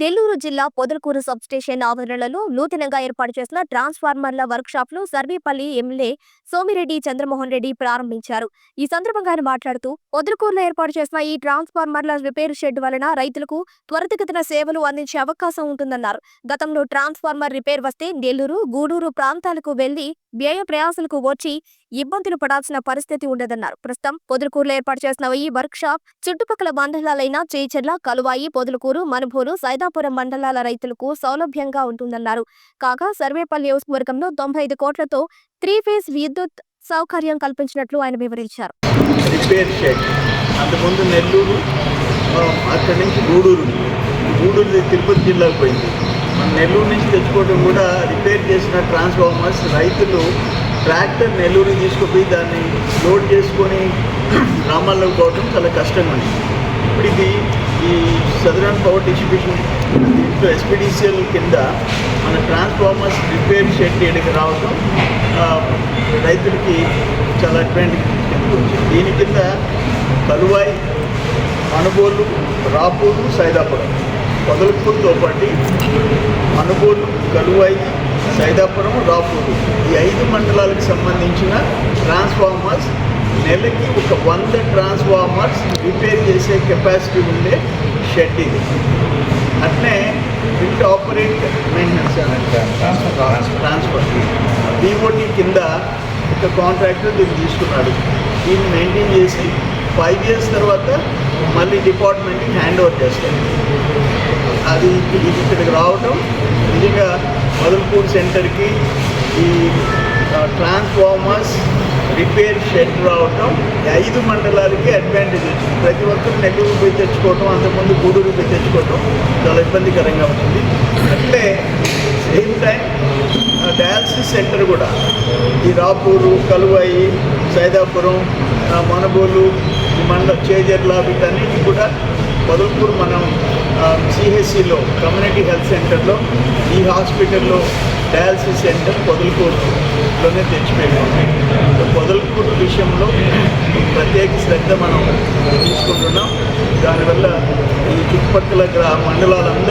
నెల్లూరు జిల్లా పొదలకూరు సబ్స్టేషన్ ఆవరణలో నూతనంగా ఏర్పాటు చేసిన ట్రాన్స్ఫార్మర్ల వర్క్షాప్ను సర్వేపల్లి ఎమ్మెల్యే సోమిరెడ్డి చంద్రమోహన్ రెడ్డి ప్రారంభించారు. ఈ సందర్భంగా ఆయన మాట్లాడుతూ పొదలకూరులో ఏర్పాటు చేసిన ఈ ట్రాన్స్ఫార్మర్ల రిపేర్ షెడ్ వలన రైతులకు త్వరితగతిన సేవలు అందించే అవకాశం ఉంటుందన్నారు. గతంలో ట్రాన్స్ఫార్మర్ రిపేర్ వస్తే నెల్లూరు గూడూరు ప్రాంతాలకు వెళ్ళి వ్యయ ప్రయాసాలకు వచ్చి ఇబ్బందులు పడాల్సిన పరిస్థితి ఉండదన్నారు. ప్రస్తుతం పొదలకూరులో ఏర్పాటు చేసిన ఈ వర్క్షాప్ చుట్టుపక్కల మండలాలైన చేచెర్ల కలువాయి పొదలకూరు మనుభూరు సైదాపురం మండలాల రైతులకు సౌలభ్యంగా ఉంటుందన్నారు. కాగా సర్వేపల్లి నియోజకవర్గంలో తొంభై ఐదు కోట్లతో త్రీ ఫేజ్ విద్యుత్ సౌకర్యం కల్పించినట్లు ఆయన వివరించారు. రిపేర్ అంతకుముందు నెల్లూరు అక్కడి నుంచి గూడూరు. గూడూరు తిరుపతి జిల్లాకు పోయింది. మన నెల్లూరు నుంచి తెచ్చుకోవడం కూడా రిపేర్ చేసిన ట్రాన్స్ఫార్మర్స్ రైతులు ట్రాక్టర్ నెల్లూరు తీసుకుపోయి దాన్ని లోడ్ చేసుకొని గ్రామాల్లోకి పోవడం చాలా కష్టంగా ఉంది ఇప్పుడు ఇది ఈ సదరన్ పవర్ డిస్ట్రిబ్యూషన్ దీంట్లో ఎస్పీడీసీఎల్ కింద మన ట్రాన్స్ఫార్మర్స్ రిపేర్ షెడ్ ఇక్కడికి రావడం రైతులకి చాలా అడ్వాంటేజ్ దీని కింద కలువాయి అనుగోలు రాపూరు సైదాపురం పొదలకూరుతో పాటు అనుగోలు కలువాయి సైదాపురం రాపూరు. ఈ ఐదు మండలాలకు సంబంధించిన ట్రాన్స్ఫార్మర్స్ నెలకి ఒక వంద ట్రాన్స్ఫార్మర్స్ రిపేర్ చేసే కెపాసిటీ ఉండే షెడ్ ఇది. అట్నే with operate maintenance transfer D కింద ఒక కాంట్రాక్టర్ దీన్ని తీసుకున్నాడు. దీన్ని మెయింటైన్ చేసి ఫైవ్ ఇయర్స్ తర్వాత మళ్ళీ డిపార్ట్మెంట్కి హ్యాండ్ ఓవర్ చేస్తాడు. అది ఇక్కడికి రావటం నిజంగా మధుల్పూర్ సెంటర్కి ఈ ట్రాన్స్ఫార్మర్స్ రిపేర్ షెడ్ రావటం ఈ ఐదు మండలాలకి అడ్వాంటేజ్ వచ్చింది. ప్రతి ఒక్కరు నెల్లూరు పోయి తెచ్చుకోవటం అంతకుముందు గూడూరు పోయి తెచ్చుకోవటం చాలా ఇబ్బందికరంగా ఉంటుంది. అట్లే సేమ్ టైం డయాలసిస్ సెంటర్ కూడా ఈ రాపూరు కలువాయి సైదాపురం మనబోలు ఈ మండల చేజర్ల వీటన్నిటి కూడా బదుల్పూర్ మనం సిహెచ్సిలో కమ్యూనిటీ హెల్త్ సెంటర్లో ఈ హాస్పిటల్లో డయాలసిస్ సెంటర్ పొదలకూరులోనే తెచ్చిపెట్టాము సో పొదలకూరు విషయంలో ప్రత్యేక శ్రద్ధ మనం తీసుకుంటున్నాం. దానివల్ల ఈ చుట్టుపక్కల గ్రా మండలాలందరూ